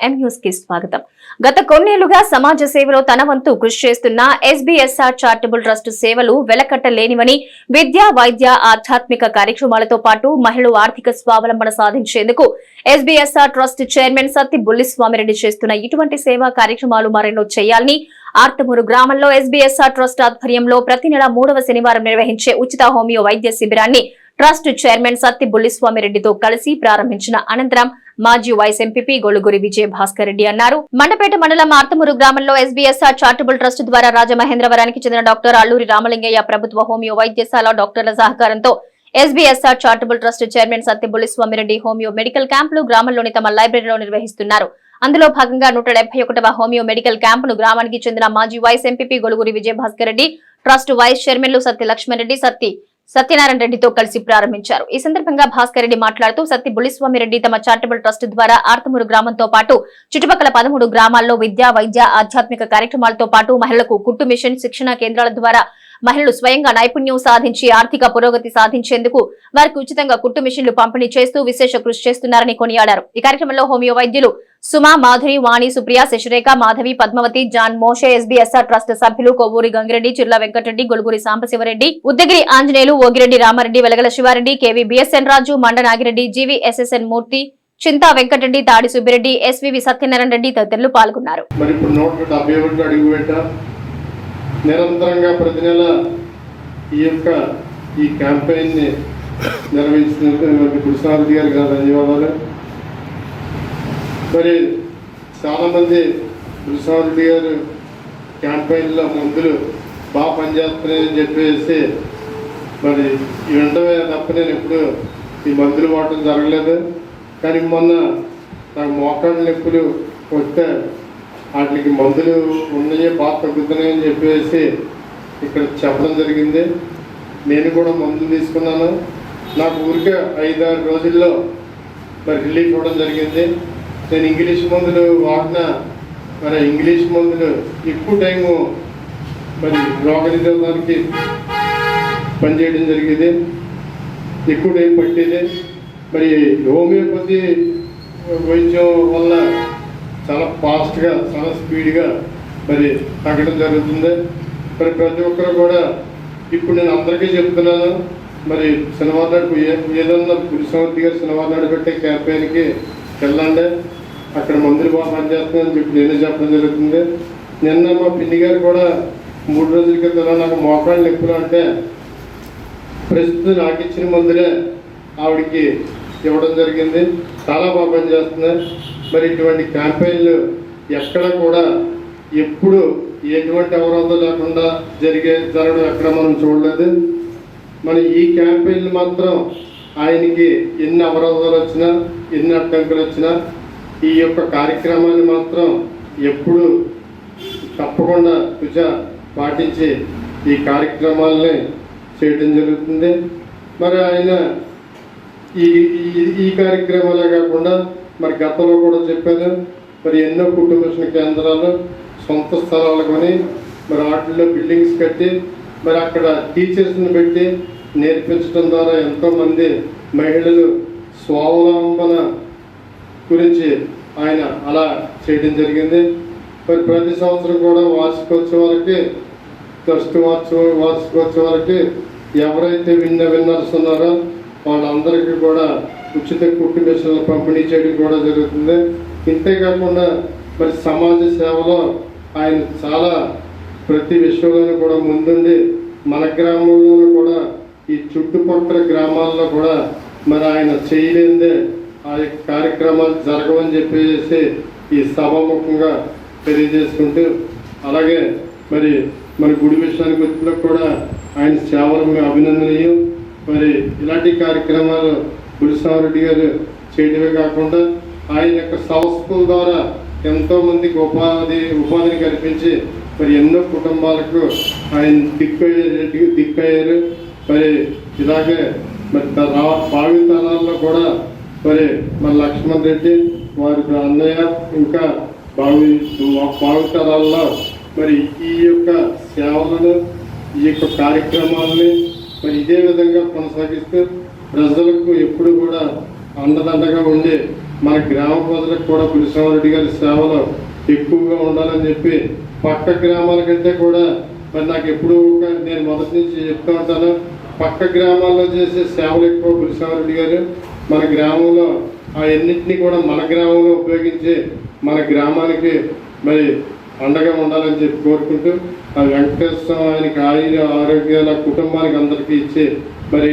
స్వాగతం. గత కొన్నేళ్ళుగా సమాజ సేవలో తన వంతు కృషి చేస్తున్న ఎస్బీఎస్ఆర్ చారిటబుల్ ట్రస్ట్ సేవలు వెలకట్టలేనివని విద్యా వైద్య ఆధ్యాత్మిక కార్యక్రమాలతో పాటు మహిళలు ఆర్థిక స్వావలంబన సాధించేందుకు SBSR trust chairman Satti Bulliswamireddy చేస్తున్న ఇటువంటి సేవా కార్యక్రమాలు మరెన్నో చేయాలని ఆర్తమూరు గ్రామంలో ఎస్బీఎస్ఆర్ ట్రస్ట్ ఆధ్వర్యంలో ప్రతి నెల మూడవ శనివారం నిర్వహించే ఉచిత హోమియో వైద్య శిబిరాన్ని ట్రస్ట్ చైర్మన్ సత్తి బుల్లిస్వామిరెడ్డితో కలిసి ప్రారంభించిన అనంతరం మాజీ వైస్ ఎంపీపీ గొలుగురి విజయ భాస్కర్ రెడ్డి అన్నారు. మండపేట మండలం ఆర్తమూరు గ్రామంలో ఎస్బీఎస్ఆర్ చారిటబుల్ ట్రస్ట్ ద్వారా రాజమహేంద్రవరానికి చెందిన డాక్టర్ అల్లూరి రామలింగయ్య ప్రభుత్వ హోమియో వైద్యశాల డాక్టర్ల సహకారంతో SBSR charitable trust chairman Satyabulli Swamireddy homeo medical క్యాంపులు గ్రామంలోని తమ లైబ్రరీలో నిర్వహిస్తున్నారు. అందులో భాగంగా నూట డెబ్బై ఒకటవ హోమియో మెడికల్ క్యాంపును గ్రామానికి చెందిన మాజీ vice MPP Goluguri Vijayabhaskar Reddy trust vice చైర్మన్లు సత్య లక్ష్మణ్ రెడ్డి సత్తి సత్యనారాయణ రెడ్డితో కలిసి ప్రారంభించారు. ఈ సందర్భంగా భాస్కర్ రెడ్డి మాట్లాడుతూ సత్తి బుల్లిస్వామి రెడ్డి తమ చారిటబుల్ ట్రస్ట్ ద్వారా ఆర్తమూరు గ్రామంతో పాటు చుట్టుపక్కల పదమూడు గ్రామాల్లో విద్యా వైద్య ఆధ్యాత్మిక కార్యక్రమాలతో పాటు మహిళలకు కుట్టు మిషన్ శిక్షణ కేంద్రాల ద్వారా మహిళలు స్వయంగా నైపుణ్యం సాధించి ఆర్థిక పురోగతి సాధించేందుకు వారికి ఉచితంగా కుట్టు మిషన్లు పంపిణీ చేస్తూ విశేష కృషి చేస్తున్నారని కొనియాడారు. ఈ కార్యక్రమంలో హోమియో వైద్యులు Suma Madhuri Vani Supriya Sasirekha Madhavi Padmavati John Moshe SBSR trust సభ్యులు Kovvuri Gangireddy Chirla Venkatareddy Goluguri Sambasivareddy Uddagiri Anjaneyulu Ogireddy Ramareddy Velagala Sivareddy KV BSN Raju Manda Nagireddy GV మూర్తి చింతా వెంకటరెడ్డి తాడి సుబ్బిరెడ్డి ఎస్వివి సత్యనారాయణ రెడ్డి తదితరులు పాల్గొన్నారు. నిరంతరంగా ప్రతి నెల ఈ యొక్క ఈ క్యాంపెయిన్ని నిర్వహించినందుకు కృష్ణారెడ్డి గారికి నా ధన్యవాదాలు. మరి చాలామంది కృష్ణారెడ్డి గారు క్యాంపెయిన్లో మందులు బాగా పనిచేస్తున్నాయని చెప్పేసి మరి ఈ వెంటనే తప్ప నేను ఎప్పుడు ఈ మందులు వాడటం జరగలేదు. కానీ మొన్న నాకు మోకాళ్ళ నొప్పులు వస్తే వాటికి మందులు ఉన్నాయే బాగా తగ్గుతున్నాయని చెప్పేసి ఇక్కడ చెప్పడం జరిగింది. నేను కూడా మందులు తీసుకున్నాను. నాకు ఊరికే ఐదారు రోజుల్లో మరి రిలీఫ్ ఇవ్వడం జరిగింది. నేను ఇంగ్లీష్ మందులు వాడిన మరి ఇంగ్లీష్ మందులు ఎక్కువ టైము మరి రోగనిరోధానికి పనిచేయడం జరిగేది. ఎక్కువ టైం పట్టేది. మరి హోమియోపతి వైద్యం వల్ల చాలా ఫాస్ట్గా చాలా స్పీడ్గా మరి తగ్గడం జరుగుతుంది. మరి ప్రతి ఒక్కరు కూడా ఇప్పుడు నేను అందరికీ చెప్తున్నాను. మరి శనివారం నాడు ఏదన్నా పురుషమూర్తి గారు శనివారం నాడు పెట్టే క్యాంపెయిన్కి వెళ్ళండి. అక్కడ మందులు బాగా పనిచేస్తుందని చెప్పి నేనే చెప్పడం జరుగుతుంది. నిన్న మా పిన్ని గారు కూడా మూడు రోజుల క్రితం నాకు మోకాళ్ళు నొప్పులు అంటే ప్రస్తుతం నాకు ఇచ్చిన మందులే ఆవిడకి ఇవ్వడం జరిగింది. చాలా బాగా పనిచేస్తున్నాయి. మరి ఇటువంటి క్యాంపెయిన్లు ఎక్కడ కూడా ఎప్పుడు ఎటువంటి అవరోధం లేకుండా జరిగే జరగడం ఎక్కడ మనం చూడలేదు. మరి ఈ క్యాంపెయిన్లు మాత్రం ఆయనకి ఎన్ని అవరోధాలు వచ్చినా ఎన్ని అడ్డంకులు వచ్చినా ఈ యొక్క కార్యక్రమాన్ని మాత్రం ఎప్పుడు తప్పకుండా రుచ పాటించి ఈ కార్యక్రమాలని చేయడం జరుగుతుంది. మరి ఆయన ఈ ఈ- ఈ కార్యక్రమాలే కాకుండా మరి గతంలో కూడా చెప్పాను మరి ఎన్నో కుటుంబ కేంద్రాలు సొంత స్థలాలు కొని మరి వాటిల్లో బిల్డింగ్స్ కట్టి మరి అక్కడ టీచర్స్ని పెట్టి నేర్పించడం ద్వారా ఎంతోమంది మహిళలు స్వావలంబన గురించి ఆయన అలా చేయడం జరిగింది. మరి ప్రతి సంవత్సరం కూడా వార్షికోత్సవాలకి ట్రస్ట్ వార్షిక వార్షికోత్సవాలకి ఎవరైతే విన్న విన్నర్స్ ఉన్నారో వాళ్ళందరికీ కూడా ఉచిత కుట్టు మిషన్లు పంపిణీ చేయడం కూడా జరుగుతుంది. ఇంతేకాకుండా మరి సమాజ సేవలో ఆయన చాలా ప్రతి విషయంలోనూ కూడా ముందుండి మన గ్రామంలోనూ కూడా ఈ చుట్టుపక్కల గ్రామాల్లో కూడా మరి ఆయన చేయలేదే ఆ యొక్క కార్యక్రమాలు జరగవని చెప్పేసి ఈ సభాముఖంగా తెలియజేసుకుంటూ అలాగే మరి మరి గుడి విషయానికి వచ్చినప్పుడు కూడా ఆయన సేవలు అభినందనీయం. మరి ఇలాంటి కార్యక్రమాలు గురుసారెడ్డి గారు చేయడమే కాకుండా ఆయన యొక్క సంస్థల ద్వారా ఎంతో మందికి ఉపాధి ఉపాధిని కల్పించి మరి ఎన్నో కుటుంబాలకు ఆయన దిక్కయ్యారు దిక్కయ్యారు. మరి ఇలాగే మరి త- తరాల్లో కూడా మరి మన లక్ష్మణ్ రెడ్డి వారి అన్నయ్య ఇంకా భావి భావి తరాల్లో మరి ఈ యొక్క సేవలను ఈ యొక్క కార్యక్రమాలని మరి ఇదే విధంగా కొనసాగిస్తూ ప్రజలకు ఎప్పుడు కూడా అండదండగా ఉండి మన గ్రామ ప్రజలకు కూడా కృష్ణారెడ్డి గారి సేవలు ఎక్కువగా ఉండాలని చెప్పి పక్క గ్రామాల కంటే కూడా మరి నాకు ఎప్పుడు నేను మొదటి నుంచి చెప్తూ ఉంటాను. పక్క గ్రామాల్లో చేసే సేవలు ఎక్కువ కృష్ణారెడ్డి గారు. మన గ్రామంలో ఆ ఎన్నింటినీ కూడా మన గ్రామంలో ఉపయోగించి మన గ్రామానికి మరి అండగా ఉండాలని చెప్పి కోరుకుంటూ ఆ వెంకటేశ్వర ఆయనకి ఆయుర ఆరోగ్యాల కుటుంబానికి అందరికీ ఇచ్చి మరి